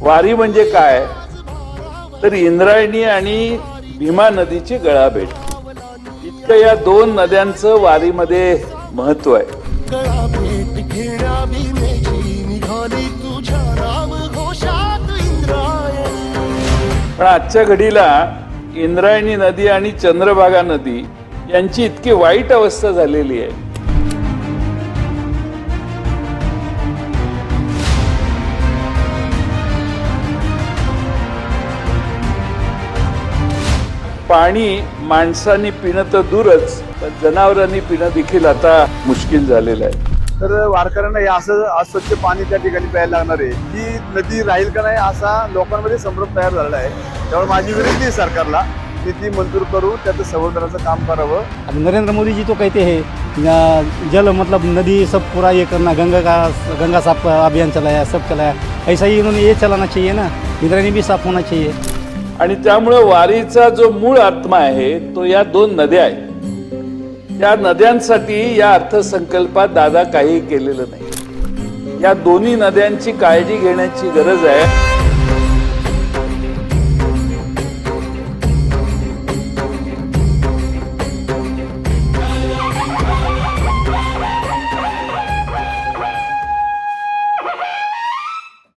वारी म्हणजे काय? तर इंद्रायणी आणि भीमा नदीची गळाभेट. इतकं या दोन नद्यांचं वारीमध्ये महत्त्व आहे. पण आजच्या घडीला इंद्रायणी नदी आणि चंद्रभागा नदी यांची इतकी वाईट अवस्था झालेली आहे. पाणी माणसांनी पिणं तर दूरच पण जनावरांनी पिणं देखील आता मुश्किल झालेलं आहे. तर वारकऱ्यांना हे असं आज स्वच्छ पाणी त्या ठिकाणी प्यायला लागणार आहे. ती नदी राहील का नाही असा लोकांमध्ये संभ्रम तयार झालेला आहे. त्यामुळे माझी विनंती आहे सरकारला की ती मंजूर करून त्याचं संवर्धनाचं काम करावं. अब नरेंद्र मोदी जी तो कहते हैं अ, जल मतलब नदी सब पूरा ये करना गंगा का गंगा साफ अभियान चलाया सब चलाया। ऐसा ही उन्होंने ये चलाना चाहिए ना इंद्रायणी भी साफ होना चाहिए। आणि त्यामुळे वारीचा जो मूळ आत्मा आहे तो या दोन नद्या आहेत. या नद्यांसाठी या अर्थसंकल्पात दादा काही केलेलं नाही. या दोन्ही नद्यांची काळजी घेण्याची गरज आहे.